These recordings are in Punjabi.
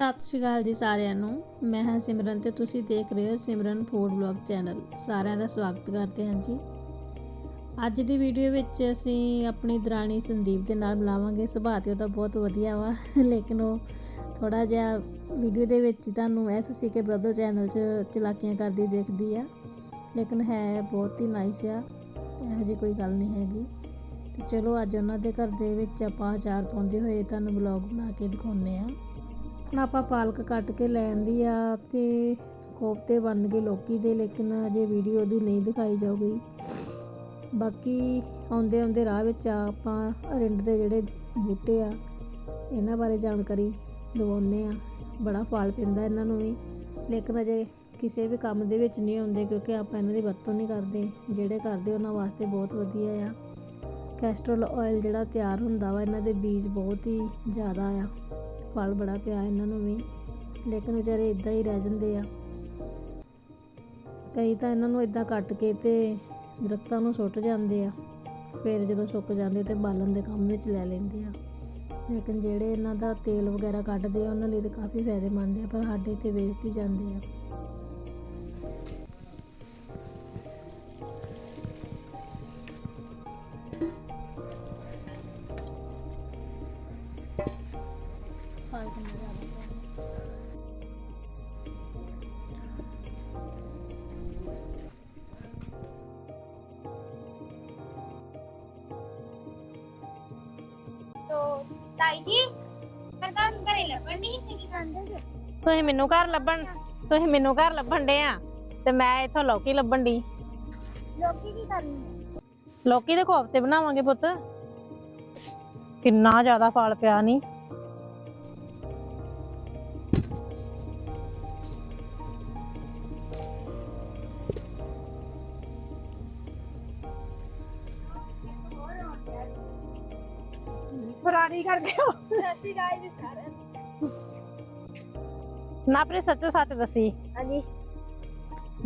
ਸਤਿ ਸ਼੍ਰੀ ਅਕਾਲ ਜੀ ਸਾਰਿਆਂ ਨੂੰ। ਮੈਂ ਹਾਂ ਸਿਮਰਨ ਤੇ ਤੁਸੀਂ ਦੇਖ ਰਹੇ ਹੋ ਸਿਮਰਨ ਫੂਡ ਵਲੌਗ ਚੈਨਲ। ਸਾਰਿਆਂ ਦਾ ਸਵਾਗਤ ਕਰਦੇ ਹਾਂ ਜੀ। ਅੱਜ ਦੀ ਵੀਡੀਓ ਵਿੱਚ ਅਸੀਂ ਆਪਣੀ ਦਰਾਣੀ ਸੰਦੀਪ ਦੇ ਨਾਲ ਮਿਲਾਵਾਂਗੇ। ਸੁਭਾਅ ਤੇ ਉਹਦਾ ਬਹੁਤ ਵਧੀਆ ਵਾ। ਲੇਕਿਨ ਉਹ ਥੋੜਾ ਜਿਹਾ ਵੀਡੀਓ ਦੇ ਵਿੱਚ ਤੁਹਾਨੂੰ S C K brother channel 'ਚ ਚਲਾਕੀਆਂ ਕਰਦੀ ਦੇਖਦੀ ਆ। ਲੇਕਿਨ ਹੈ ਬਹੁਤ ਹੀ ਨਾਈਸ ਆ। ਇਹੋ ਜਿਹੀ ਕੋਈ ਗੱਲ ਨਹੀਂ ਹੈਗੀ। ਚਲੋ ਅੱਜ ਉਹਨਾਂ ਦੇ ਘਰ ਦੇ ਵਿੱਚ ਆਪਾਂ ਆਚਾਰ ਪਾਉਂਦੇ ਹੋਏ ਤੁਹਾਨੂੰ ਵਲੌਗ ਬਣਾ ਕੇ ਦਿਖਾਉਂਦੇ ਆ ਹੁਣ ਆਪਾਂ ਪਾਲਕ ਕੱਟ ਕੇ ਲੈ ਆਂਦੀ ਆ ਤੇ ਕੋਫਤੇ ਬਣ ਗਏ ਲੋਕੀ ਦੇ, ਲੇਕਿਨ ਅਜੇ ਵੀਡੀਓ ਦੀ ਨਹੀਂ ਦਿਖਾਈ ਜਾਊਗੀ। ਬਾਕੀ ਆਉਂਦੇ ਆਉਂਦੇ ਰਾਹ ਵਿੱਚ ਆ, ਆਪਾਂ ਰਿੰਡ ਦੇ ਜਿਹੜੇ ਬੂਟੇ ਆ, ਇਹਨਾਂ ਬਾਰੇ ਜਾਣਕਾਰੀ ਦਿਵਾਉਂਦੇ ਆ। ਬੜਾ ਫਲ ਪੈਂਦਾ ਇਹਨਾਂ ਨੂੰ ਵੀ। ਲੇਕਿਨ ਅਜੇ ਕਿਸੇ ਵੀ ਕੰਮ ਦੇ ਵਿੱਚ ਨਹੀਂ ਆਉਂਦੇ, ਕਿਉਂਕਿ ਆਪਾਂ ਇਹਨਾਂ ਦੀ ਵਰਤੋਂ ਨਹੀਂ ਕਰਦੇ। ਜਿਹੜੇ ਕਰਦੇ ਉਹਨਾਂ ਵਾਸਤੇ ਬਹੁਤ ਵਧੀਆ ਆ। ਕੈਸਟਰੋਲ ਆਇਲ ਜਿਹੜਾ ਤਿਆਰ ਹੁੰਦਾ ਵਾ, ਇਹਨਾਂ ਦੇ ਬੀਜ ਬਹੁਤ ਹੀ ਜ਼ਿਆਦਾ ਆ। ਫਲ ਬੜਾ ਪਿਆ ਇਹਨਾਂ ਨੂੰ ਵੀ। ਲੇਕਿਨ ਵਿਚਾਰੇ ਇਦਾਂ ਹੀ ਰਹਿ ਜਾਂਦੇ ਆ। ਕਈ ਤਾਂ ਇਹਨਾਂ ਨੂੰ ਇਦਾਂ ਕੱਟ ਕੇ ਤੇ ਦਰਖਤਾਂ ਨੂੰ ਸੁੱਟ ਜਾਂਦੇ ਆ। ਫਿਰ ਜਦੋਂ ਸੁੱਕ ਜਾਂਦੇ ਤੇ ਬਾਲਣ ਦੇ ਕੰਮ ਵਿੱਚ ਲੈ ਲੈਂਦੇ ਆ। ਲੇਕਿਨ ਜਿਹੜੇ ਇਹਨਾਂ ਦਾ ਤੇਲ ਵਗੈਰਾ ਕੱਢਦੇ ਆ, ਉਹਨਾਂ ਲਈ ਤਾਂ ਕਾਫੀ ਫਾਇਦੇਮੰਦ ਆ, ਪਰ ਸਾਡੇ ਇੱਥੇ ਵੇਸਟ ਹੀ ਜਾਂਦੇ ਆ। ਤੋ ਤਾਈ ਜੀ ਮੈਂ ਤਾਂ ਘਰੇ ਲੱਭਣ ਨਹੀਂ ਸੀ ਕੀ ਕਰਦੇ ਸੀ ਤੁਸੀਂ ਮੈਨੂੰ ਘਰ ਲੱਭਣ ਤੁਸੀਂ ਮੈਨੂੰ ਘਰ ਲੱਭਣ ਡੇ ਆ ਤੇ ਮੈਂ ਇੱਥੋਂ ਲੌਕੀ ਲੱਭਣ ਦੀ ਲੋਕੀ ਕੀ ਕਰਨੀ ਲੌਕੀ ਦੇ ਕੋਫਤੇ ਬਣਾਵਾਂਗੇ ਪੁੱਤ। ਕਿੰਨਾ ਜ਼ਿਆਦਾ ਫਲ ਪਿਆ ਨਹੀਂ ਫਰਾਰੀ ਕਰਕੇ ਸਸੀ ਗਾਇ ਜੀ ਸਾਰੇ ਨਾ। ਆਪਣੇ ਸੱਚੋ ਸੱਚ ਦੱਸੀ। ਹਾਂਜੀ।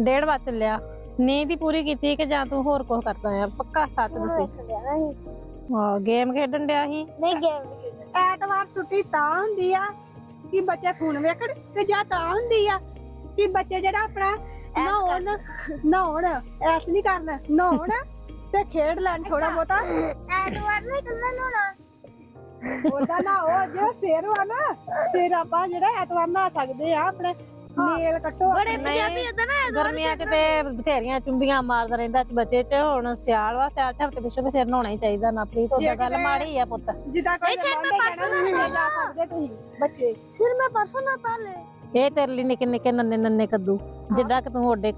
ਡੇਢ ਵੱਜ ਚੱਲਿਆ। ਨੀਂਦ ਹੀ ਪੂਰੀ ਕੀਤੀ ਕਿ ਜਾਂ ਤੂੰ ਹੋਰ ਕੁਝ ਕਰਦਾ ਆ? ਪੱਕਾ ਸੱਚ ਦੱਸੀ। ਹਾਂ ਗੇਮ ਖੇਡਣ ਡਿਆ ਸੀ? ਨਹੀਂ ਗੇਮ ਐਤਵਾਰ ਛੁੱਟੀ ਤਾਂ ਹੁੰਦੀ ਆ ਕਿ ਬੱਚੇ ਖੂਨ ਵੇਖਣ ਤੇ ਜਾਂ ਤਾਂ ਹੁੰਦੀ ਆ ਕਿ ਬੱਚੇ ਜਿਹੜਾ ਆਪਣਾ ਨਹਾਉਣ ਨਹਾਉਣ ਐਸ ਨਹੀਂ ਕਰਨਾ ਨਹਾਉਣ ਤੇ ਖੇਡ ਲੈਣ ਥੋੜਾ ਬਹੁਤਾ। ਐਤਵਾਰ ਨਹੀਂ ਕੱਲਾ ਨਹਾਉਣਾ? ਉਹਦਾ ਨਾ ਉਹ ਜਿਹੜਾ ਸਿਰ ਵਾ ਨਾ ਸਿਰ ਆਪਾਂ ਜਿਹੜਾ ਐਤਵਾਰ ਨਹਾ ਸਕਦੇ ਆ ਆਪਣੇ ਨੇਲ ਕੱਟੋ ਬੜੇ ਪੰਜਾਬੀ ਉਦਾਂ ਨਾ ਗਰਮੀਆਂ 'ਚ ਤੇ ਬਥੇਰੀਆਂ ਚੁੰਬੀਆਂ ਮਾਰਦਾ ਰਹਿੰਦਾ ਚ ਬੱਚੇ 'ਚ ਹੁਣ ਸਿਆਲ ਵਾ ਸਿਆਲ 'ਚ ਹਫ਼ਤੇ ਪਿੱਛੇ ਤੇ ਸਿਰ ਨਹਾਉਣਾ ਹੀ ਚਾਹੀਦਾ ਨਾ ਪ੍ਰੀਤ ਉਹਦਾ ਗੱਲ ਮਾੜੀ ਆ ਪੁੱਤ। ਜਿੱਦਾਂ ਕੋਈ ਸਿਰ ਮੈਂ ਰਮਾਂਡੇ ਪਰਸੋਂ ਜਾਣਾ ਨਹਾਇਆ। ਜਾ ਸਕਦੇ ਤੁਸੀਂ ਬੱਚੇ। ਸਿਰ ਮੈਂ ਪਰਸੋਂ ਨਾ ਤਾਲੇ ਇਹ ਤੇਰੇ ਲਈ ਨਿੱਕੇ ਨਿੱਕੇ ਨੰਨੇ ਨੰਨੇ ਕੱਦੂ ਜਿੱਡਾ ਕਿ ਤੂੰ ਓਡੇ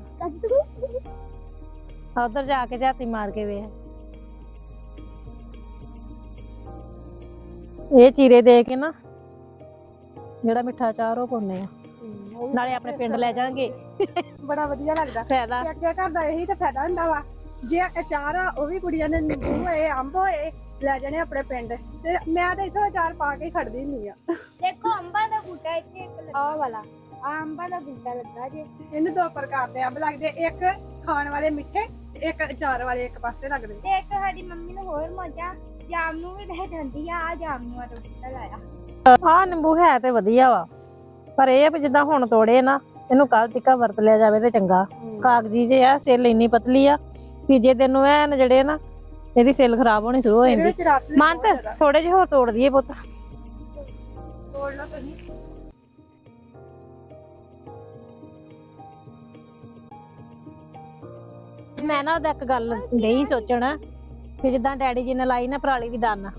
ਉਧਰ ਜਾ ਕੇ ਜਾਤੀ ਮਾਰ ਕੇ ਵੇਖ। ਇਹ ਚੀਰੇ ਦੇ ਕੇ ਨਾ ਜਿਹੜਾ ਮਿੱਠਾ ਚਾਰ ਉਹ ਪਾਉਨੇ ਆ। ਨਾਲੇ ਆਪਣੇ ਪਿੰਡ ਲੈ ਜਾਾਂਗੇ ਬੜਾ ਵਧੀਆ ਲੱਗਦਾ। ਫਾਇਦਾ। ਤੇ ਅੱਗੇ ਘਰ ਦਾ ਇਹੀ ਤਾਂ ਫਾਇਦਾ ਹੁੰਦਾ ਵਾ ਜੇ ਅਚਾਰ ਆ ਉਹ ਵੀ ਕੁੜੀਆਂ ਨੇ ਨਿੰਬੂ ਹੋਏ ਅੰਬ ਹੋਏ ਲੈ ਜਾਣੇ ਆਪਣੇ ਪਿੰਡ। ਤੇ ਮੈਂ ਤਾਂ ਇੱਥੋਂ ਅਚਾਰ ਪਾ ਕੇ ਹੀ ਖੜਦੀ ਹੁੰਦੀ ਆ। ਦੇਖੋ ਅੰਬਾਂ ਦਾ ਬੂਟਾ ਇੱਥੇ ਇੱਕ ਲੱਗਾ। ਆਹ ਵਾਲਾ ਆਹ ਅੰਬਾਂ ਦਾ ਬੂਟਾ ਲੱਗਾ ਜੇ। ਇਹਨੂੰ ਦੋ ਪ੍ਰਕਾਰ ਦੇ ਅੰਬ ਲੱਗਦੇ ਇੱਕ ਖਾਣ ਵਾਲੇ ਮਿੱਠੇ ਤੇ ਇੱਕ ਅਚਾਰ ਵਾਲੇ ਇੱਕ ਪਾਸੇ ਲੱਗਦੇ। ਤੇ ਇੱਕ ਸਾਡੀ ਮੰਮੀ ਨੂੰ ਹੋਰ ਮੌਜਾ। ਜਾਮ ਨੂੰ ਵੀ ਰਹਿ ਜਾਂਦੀ ਆ ਆ ਜਾਮ ਨੂੰ ਆ ਬੂਟਾ ਲਾਇਆ। ਆਹ ਨਿੰਬੂ ਹੈ ਤੇ ਵਧੀਆ ਵਾ। ਪਰ ਇਹ ਆ ਵੀ ਜਿੱਦਾਂ ਹੁਣ ਤੋੜੇ ਨਾ ਇਹਨੂੰ ਕੱਲ ਤੱਕ ਵਰਤ ਲਿਆ ਜਾਵੇ ਤੇ ਚੰਗਾ। ਕਾਗਜੀ ਜੇ ਆ ਸਿਲ ਇੰਨੀ ਪਤਲੀ ਆ ਤੀਜੇ ਦਿਨ ਨੂੰ ਐਨ ਜਿਹੜੇ ਨਾ ਇਹਦੀ ਸਿਲ ਖਰਾਬ ਹੋਣੀ ਸ਼ੁਰੂ ਹੋ ਜਾਂਦੀ। ਮੰਤ। ਥੋੜੇ ਜਿਹੇ ਹੋਰ ਤੋੜ ਦਈਏ ਪੁੱਤ। ਤੋੜ ਲਓ ਤੁਸੀਂ। ਮੈਂ ਨਾ ਉਹਦਾ ਇੱਕ ਗੱਲ ਨਹੀਂ ਸੋਚਣ। ਕਿ ਜਿੱਦਾਂ ਡੈਡੀ ਜੀ ਨੇ ਲਾਈ ਨਾ ਪਰਾਲੀ ਦੀ ਡੰਨ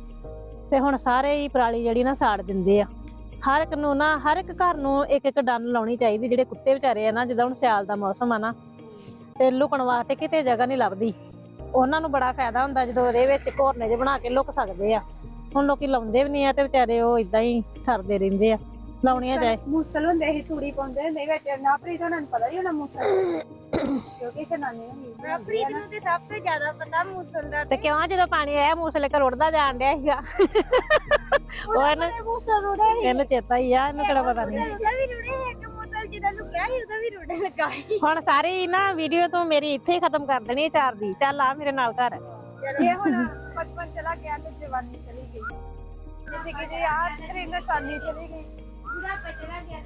ਤੇ ਹੁਣ ਸਾਰੇ ਹੀ ਪਰਾਲੀ ਜਿਹੜੀ ਨਾ ਸਾੜ ਦਿੰਦੇ ਆ। ਹਰ ਇੱਕ ਨੂੰ ਨਾ ਹਰ ਇੱਕ ਘਰ ਨੂੰ ਇੱਕ ਇੱਕ ਡੰਨ ਲਾਉਣੀ ਚਾਹੀਦੀ ਜਿਹੜੇ ਕੁੱਤੇ ਵਿਚਾਰੇ ਆ ਨਾ ਜਿੱਦਾਂ ਹੁਣ ਸਿਆਲ ਦਾ ਮੌਸਮ ਆ ਨਾ ਤੇ ਲੁਕਣ ਵਾਸਤੇ ਕਿਤੇ ਜਗ੍ਹਾ ਨਹੀਂ ਲੱਭਦੀ। ਉਹਨਾਂ ਨੂੰ ਬੜਾ ਫਾਇਦਾ ਹੁੰਦਾ ਜਦੋਂ ਉਹਦੇ ਵਿੱਚ ਘੋਰਨੇ ਜਿਹੇ ਬਣਾ ਕੇ ਲੁਕ ਸਕਦੇ ਆ। ਹੁਣ ਲੋਕੀ ਲਾਉਂਦੇ ਵੀ ਨਹੀਂ ਆ ਤੇ ਵਿਚਾਰੇ ਉਹ ਇਦਾਂ ਹੀ ਠਰਦੇ ਰਹਿੰਦੇ ਆ। ਲਾਉਣੀਆਂ ਚਾਹੇ ਮੂਸਲ ਹੁੰਦੇ ਸੀ ਤੂੜੀ ਪਾਉਂਦੇ ਹੁੰਦੇ ਵਿੱਚ। ਨਾ ਪ੍ਰੀਤ ਉਹਨਾਂ ਨੂੰ ਪਤਾ ਹੀ ਹੋਣਾ ਮੂਸਲ। ਕਿਉਂਕਿ ਇੱਥੇ ਨਾਨੀ ਹੁੰਦੀ ਸੀ ਪ੍ਰੀਤ ਨੂੰ। ਤੇ ਸਭ ਤੋਂ ਜ਼ਿਆਦਾ ਪਤਾ ਮੂਸਲ ਦਾ ਤੇ ਕਿਉਂ ਜਦੋਂ ਪਾਣੀ ਆਇਆ ਮੂਸਲੇ ਘਰ ਉੱਡਦਾ ਜਾਣ ਡਿਆ ਸੀਗਾ। ਉਹ ਇਹਨੂੰ ਮੂਸਲ ਰੋੜੇ ਇਹਨੂੰ ਚੇਤਾ ਹੀ ਆ ਇਹਨੂੰ ਕਿਹੜਾ ਪਤਾ ਨਹੀਂ। ਉਹਦਾ ਵੀ ਰੋੜੇ ਇੱਕ ਮੂਸਲ ਜਿਹਦਾ ਲੁਕਿਆ ਸੀ ਉਹਦਾ ਵੀ ਰੋੜੇ ਲੱਗਾ ਸੀ ਹੁਣ ਸਾਰੀ ਨਾ ਵੀਡੀਓ ਤੂੰ ਮੇਰੀ ਇੱਥੇ ਹੀ ਖਤਮ ਕਰ ਦੇਣੀ ਹੈ ਚਾਰ ਦੀ। ਚੱਲ ਆ ਮੇਰੇ ਨਾਲ ਘਰ। ਇਹ ਹੁਣ ਬਚਪਨ ਚਲਾ ਗਿਆ ਤੇ ਜਵਾਨੀ ਚਲੀ ਗਈ। ਜ਼ਿੰਦਗੀ ਦੀ ਯਾਰ ਰਿੰਗ ਸਾਨੀ ਚਲੀ ਗਈ। ਪੂਰਾ ਕਚਰਾ ਗਿਆ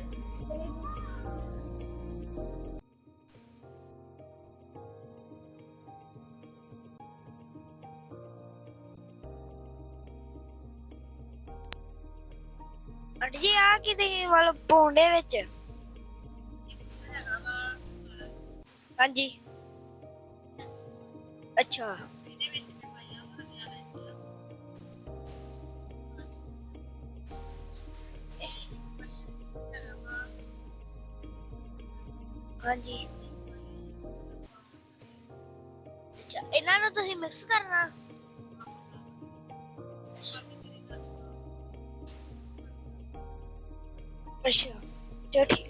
ਆਂਟੀ ਜੀ ਆ ਕੀ ਤੁਸੀਂ ਮਤਲਬ ਪੌਂਡੇ ਵਿੱਚ। ਹਾਂਜੀ। ਅੱਛਾ। ਹਾਂਜੀ। ਅੱਛਾ, ਇਹਨਾਂ ਨੂੰ ਤੁਸੀਂ ਮਿਕਸ ਕਰਨਾ। ਅੱਛਾ ਚਲੋ ਠੀਕ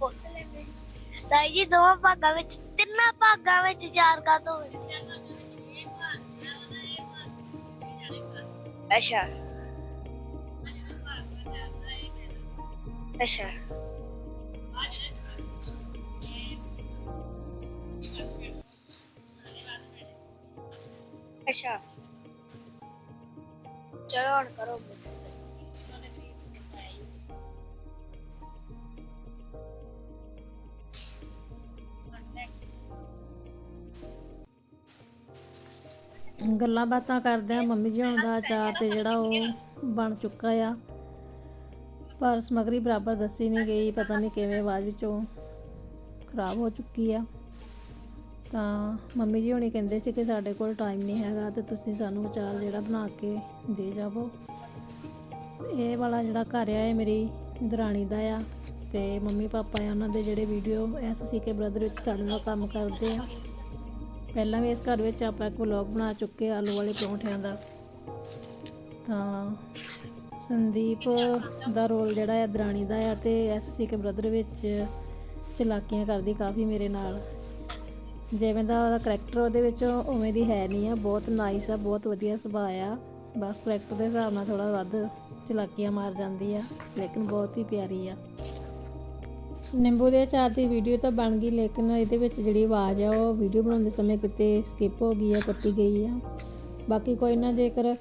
ਪੁੱਛ ਲੈਂਦੇ ਤਾਈ ਜੀ ਦੋਵਾਂ ਭਾਗਾਂ ਵਿੱਚ ਤਿੰਨਾਂ ਭਾਗਾਂ ਵਿੱਚ ਚਾਰ ਕਾ ਤੋਂ ਅੱਛਾ। ਅੱਛਾ। ਚਲੋ ਹੁਣ ਕਰੋ ਮਿਕਸ ਗੱਲਾਂ ਬਾਤਾਂ ਕਰਦੇ ਆ, ਮੰਮੀ ਜੀ ਹੁਣ ਦਾ ਅਚਾਰ ਤੇ ਜਿਹੜਾ ਉਹ ਬਣ ਚੁੱਕਾ ਆ। ਪਰ ਸਮਗਰੀ ਬਰਾਬਰ ਦੱਸੀ ਨਹੀਂ ਗਈ, ਪਤਾ ਨਹੀਂ ਕਿਵੇਂ ਆਵਾਜ਼ ਵਿੱਚੋਂ ਖਰਾਬ ਹੋ ਚੁੱਕੀ ਆ। ਤਾਂ ਮੰਮੀ ਜੀ ਹੁਣੀ ਕਹਿੰਦੇ ਸੀ ਕਿ ਸਾਡੇ ਕੋਲ ਟਾਈਮ ਨਹੀਂ ਹੈਗਾ ਤੇ ਤੁਸੀਂ ਸਾਨੂੰ ਅਚਾਰ ਜਿਹੜਾ ਬਣਾ ਕੇ ਦੇ ਜਾਵੋ। ਇਹ ਵਾਲਾ ਜਿਹੜਾ ਘਰ ਆ, ਇਹ ਮੇਰੀ ਦਰਾਣੀ ਦਾ ਆ ਤੇ ਮੰਮੀ ਪਾਪਾ ਆ, ਉਹਨਾਂ ਦੇ ਜਿਹੜੇ ਵੀਡੀਓ ਐਸ ਕੇ ਬ੍ਰਦਰ ਵਿੱਚ ਸਾਡੇ ਨਾਲ ਕੰਮ ਕਰਦੇ ਆ। ਪਹਿਲਾਂ ਵੀ ਇਸ ਘਰ ਵਿੱਚ ਆਪਾਂ ਇੱਕ ਵਲੌਗ ਬਣਾ ਚੁੱਕੇ ਆਲੂ ਵਾਲੇ ਪਰੌਂਠਿਆਂ ਦਾ। ਤਾਂ ਸੰਦੀਪ ਦਾ ਰੋਲ ਜਿਹੜਾ ਆ, ਦਰਾਣੀ ਦਾ ਆ ਤੇ ਐਸਸੀ ਕੇ ਬ੍ਰਦਰ ਵਿੱਚ ਚਲਾਕੀਆਂ ਕਰਦੀ ਕਾਫੀ ਮੇਰੇ ਨਾਲ। ਜਿਵੇਂ ਦਾ ਉਹਦਾ ਕਰੈਕਟਰ ਉਹਦੇ ਵਿੱਚ ਉਵੇਂ ਦੀ ਹੈ ਨਹੀਂ ਆ, ਬਹੁਤ ਨਾਈਸ ਆ, ਬਹੁਤ ਵਧੀਆ ਸੁਭਾਅ ਆ। ਬਸ ਕਰੈਕਟਰ ਦੇ ਹਿਸਾਬ ਨਾਲ ਥੋੜਾ ਵੱਧ ਚਲਾਕੀਆਂ ਮਾਰ ਜਾਂਦੀ ਆ, ਲੇਕਿਨ ਬਹੁਤ ਹੀ ਪਿਆਰੀ ਆ। ਨਿੰਬੂ ਦੇ ਅਚਾਰ ਦੀ ਵੀਡੀਓ ਤਾਂ ਬਣ ਗਈ, ਲੇਕਿਨ ਇਹਦੇ ਵਿੱਚ ਜਿਹੜੀ ਆਵਾਜ਼ ਆ, ਉਹ ਵੀਡੀਓ ਬਣਾਉਂਦੇ ਸਮੇਂ ਕਿਤੇ ਸਕਿਪ ਹੋ ਗਈ ਆ, ਕੱਟੀ ਗਈ ਆ। ਬਾਕੀ ਕੋਈ ਨਾ ਜੇਕਰ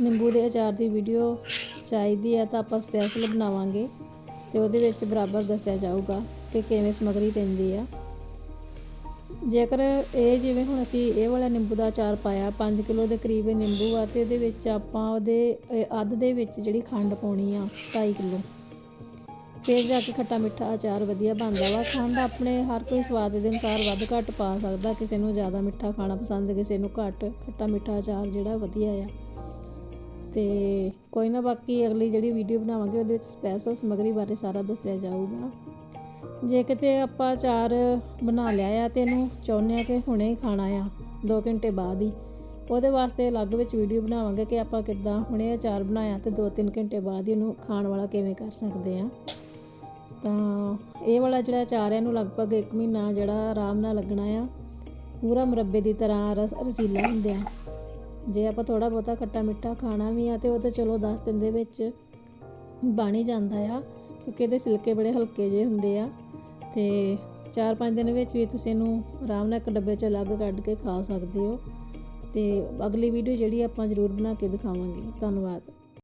ਨਿੰਬੂ ਦੇ ਅਚਾਰ ਦੀ ਵੀਡੀਓ ਚਾਹੀਦੀ ਆ ਤਾਂ ਆਪਾਂ ਸਪੈਸ਼ਲ ਬਣਾਵਾਂਗੇ ਤੇ ਉਹਦੇ ਵਿੱਚ ਬਰਾਬਰ ਦੱਸਿਆ ਜਾਊਗਾ ਕਿ ਕਿਵੇਂ ਸਮਗਰੀ ਪੈਂਦੀ ਆ। ਜੇਕਰ ਇਹ ਜਿਵੇਂ ਹੁਣ ਅਸੀਂ ਇਹ ਵਾਲਾ ਨਿੰਬੂ ਦਾ ਅਚਾਰ ਪਾਇਆ 5 ਕਿਲੋ ਦੇ ਕਰੀਬ ਨਿੰਬੂ ਆ ਤੇ ਇਹਦੇ ਵਿੱਚ ਆਪਾਂ ਉਹਦੇ ਅੱਧ ਦੇ ਵਿੱਚ ਜਿਹੜੀ ਖੰਡ ਪਾਉਣੀ ਆ 2.5 ਕਿਲੋ। ਫਿਰ ਜਾ ਕੇ ਖੱਟਾ ਮਿੱਠਾ ਅਚਾਰ ਵਧੀਆ ਬਣਦਾ ਵਾ। ਖੰਡ ਆਪਣੇ ਹਰ ਕੋਈ ਸਵਾਦ ਦੇ ਅਨੁਸਾਰ ਵੱਧ ਘੱਟ ਪਾ ਸਕਦਾ, ਕਿਸੇ ਨੂੰ ਜ਼ਿਆਦਾ ਮਿੱਠਾ ਖਾਣਾ ਪਸੰਦ, ਕਿਸੇ ਨੂੰ ਘੱਟ, ਖੱਟਾ ਮਿੱਠਾ ਅਚਾਰ ਜਿਹੜਾ ਵਧੀਆ ਆ। ਤੇ ਕੋਈ ਨਾ ਬਾਕੀ ਅਗਲੀ ਜਿਹੜੀ ਵੀਡੀਓ ਬਣਾਵਾਂਗੇ, ਉਹਦੇ ਵਿੱਚ ਸਪੈਸ਼ਲ ਸਮਗਰੀ ਬਾਰੇ ਸਾਰਾ ਦੱਸਿਆ ਜਾਊਗਾ। ਜੇ ਕਿਤੇ ਆਪਾਂ ਅਚਾਰ ਬਣਾ ਲਿਆ ਆ ਤੇ ਇਹਨੂੰ ਚਾਹੁੰਦੇ ਆ ਕਿ ਹੁਣੇ ਹੀ ਖਾਣਾ ਆ 2 ਘੰਟੇ ਬਾਅਦ ਹੀ, ਉਹਦੇ ਵਾਸਤੇ ਅਲੱਗ ਵਿੱਚ ਵੀਡੀਓ ਬਣਾਵਾਂਗੇ ਕਿ ਆਪਾਂ ਕਿੱਦਾਂ ਹੁਣੇ ਅਚਾਰ ਬਣਾਇਆ ਤੇ 2-3 ਘੰਟੇ ਬਾਅਦ ਹੀ ਇਹਨੂੰ ਖਾਣ ਵਾਲਾ ਕਿਵੇਂ ਕਰ ਸਕਦੇ ਆ। ਤਾਂ ਇਹ ਵਾਲਾ ਜਿਹੜਾ ਅਚਾਰ ਹੈ ਇਹਨੂੰ ਲਗਭਗ 1 ਮਹੀਨਾ ਜਿਹੜਾ ਆਰਾਮ ਨਾਲ ਲੱਗਣਾ ਆ। ਪੂਰਾ ਮੁਰੱਬੇ ਦੀ ਤਰ੍ਹਾਂ ਰਸ ਰਸੀਲਾ ਹੁੰਦਿਆ ਜੇ ਆਪਾਂ ਥੋੜਾ ਬਹੁਤਾ ਖੱਟਾ ਮਿੱਠਾ ਖਾਣਾ ਵੀ ਆ ਤੇ ਉਹ ਤੇ ਚਲੋ 10 ਦਿਨ ਦੇ ਵਿੱਚ ਬਣ ਹੀ ਜਾਂਦਾ ਆ, ਕਿਉਂਕਿ ਇਹਦੇ ਸਿਲਕੇ ਬੜੇ ਹਲਕੇ ਜਿਹੇ ਹੁੰਦੇ ਆ। ਤੇ 4-5 ਦਿਨ ਵਿੱਚ ਵੀ ਤੁਸੀਂ ਇਹਨੂੰ ਆਰਾਮ ਨਾਲ ਇੱਕ ਡੱਬੇ 'ਚ ਅਲੱਗ ਕੱਢ ਕੇ ਖਾ ਸਕਦੇ ਹੋ। ਤੇ ਅਗਲੀ ਵੀਡੀਓ ਜਿਹੜੀ ਆਪਾਂ ਜ਼ਰੂਰ ਬਣਾ ਕੇ ਦਿਖਾਵਾਂਗੇ। ਧੰਨਵਾਦ।